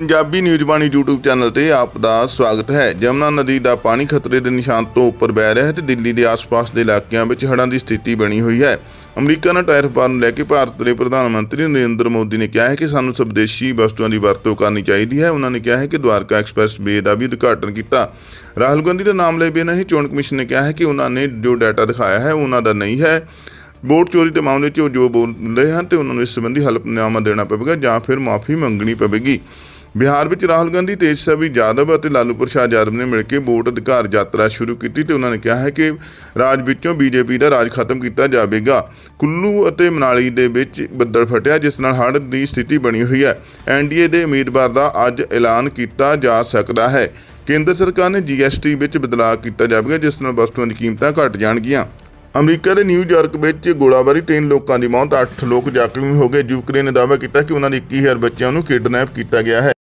Punjabi news Bani YouTube channel ਤੇ ਆਪ ਦਾ ਸਵਾਗਤ ਹੈ। ਜਮਨਾ ਨਦੀ ਦਾ ਪਾਣੀ ਖਤਰੇ ਦੇ ਨਿਸ਼ਾਨ ਤੋਂ ਉੱਪਰ ਵਹਿ ਰਿਹਾ ਹੈ ਤੇ ਦਿੱਲੀ ਦੇ ਆਸ-ਪਾਸ ਦੇ ਇਲਾਕਿਆਂ ਵਿੱਚ ਹੜ੍ਹਾਂ ਦੀ ਸਥਿਤੀ ਬਣੀ ਹੋਈ ਹੈ। ਅਮਰੀਕਾ ਨਾਲ ਟਾਇਰ ਵਪਾਰ ਨੂੰ ਲੈ ਕੇ ਭਾਰਤ ਦੇ ਪ੍ਰਧਾਨ ਮੰਤਰੀ ਨਰਿੰਦਰ ਮੋਦੀ ਨੇ ਕਿਹਾ ਹੈ ਕਿ ਸਾਨੂੰ ਸਵਦੇਸ਼ੀ ਵਸਤੂਆਂ ਦੀ ਵਰਤੋਂ ਕਰਨੀ ਚਾਹੀਦੀ ਹੈ। ਉਹਨਾਂ ਨੇ ਕਿਹਾ ਹੈ ਕਿ ਦੁਆਰਕਾ ਐਕਸਪ੍ਰੈਸ ਵੇ ਦਾ ਵੀ ਉਦਘਾਟਨ ਕੀਤਾ। ਰਾਹੁਲ ਗਾਂਧੀ ਦਾ ਨਾਮ ਲਏ ਬਿਨਾਂ ਹੀ ਚੋਣ ਕਮਿਸ਼ਨ ਨੇ ਕਿਹਾ ਹੈ ਕਿ ਉਹਨਾਂ ਨੇ ਜੋ ਡਾਟਾ ਦਿਖਾਇਆ ਹੈ ਉਹਨਾਂ ਦਾ ਨਹੀਂ ਹੈ। ਵੋਟ ਚੋਰੀ ਦੇ ਮਾਮਲੇ 'ਚ ਉਹ ਜੋ ਬੋਲ ਰਹੇ ਹਨ ਤੇ ਉਹਨਾਂ ਨੂੰ ਇਸ ਸੰਬੰਧੀ ਹਲਫਨਾਮਾ ਦੇਣਾ ਪਵੇਗਾ ਜਾਂ ਫਿਰ ਮਾਫੀ ਮੰਗਣੀ ਪਵੇਗੀ। ਬਿਹਾਰ ਵਿੱਚ ਰਾਹੁਲ ਗਾਂਧੀ ਤੇਜਸਵੀ ਯਾਦਵ ਅਤੇ ਲਾਲੂ ਪ੍ਰਸਾਦ ਯਾਦਵ ਨੇ ਮਿਲ ਕੇ ਵੋਟ ਅਧਿਕਾਰ ਯਾਤਰਾ ਸ਼ੁਰੂ ਕੀਤੀ ਤੇ ਉਹਨਾਂ ਨੇ ਕਿਹਾ ਹੈ ਕਿ ਰਾਜ ਵਿੱਚੋਂ ਬੀਜੇਪੀ ਦਾ ਰਾਜ ਖਤਮ ਕੀਤਾ ਜਾਵੇਗਾ। ਕੁੱਲੂ ਅਤੇ ਮਨਾਲੀ ਦੇ ਵਿੱਚ ਬੱਦਲ ਫਟਿਆ, ਜਿਸ ਨਾਲ ਹੜ੍ਹ ਦੀ ਸਥਿਤੀ ਬਣੀ ਹੋਈ ਹੈ। ਐਨਡੀਏ ਦੇ ਉਮੀਦਵਾਰ ਦਾ ਅੱਜ ਐਲਾਨ ਕੀਤਾ ਜਾ ਸਕਦਾ ਹੈ। ਕੇਂਦਰ ਸਰਕਾਰ ਨੇ ਜੀਐਸਟੀ ਵਿੱਚ ਬਦਲਾਅ ਕੀਤਾ ਜਾਵੇਗਾ, ਜਿਸ ਨਾਲ ਵਸਤੂਆਂ ਦੀ ਕੀਮਤਾਂ ਘਟ ਜਾਣਗੀਆਂ। ਅਮਰੀਕਾ ਦੇ ਨਿਊਯਾਰਕ ਵਿੱਚ ਗੋਲਾਬਾਰੀ ਤਿੰਨ ਲੋਕਾਂ ਦੀ ਮੌਤ 8 ਲੋਕ ਜ਼ਖਮੀ ਹੋ ਗਏ। ਯੂਕਰੇਨ ਨੇ ਦਾਅਵਾ ਕੀਤਾ ਕਿ ਉਹਨਾਂ ਦੇ 21000 ਬੱਚਿਆਂ ਨੂੰ ਕਿਡਨੈਪ ਕੀਤਾ ਗਿਆ ਹੈ।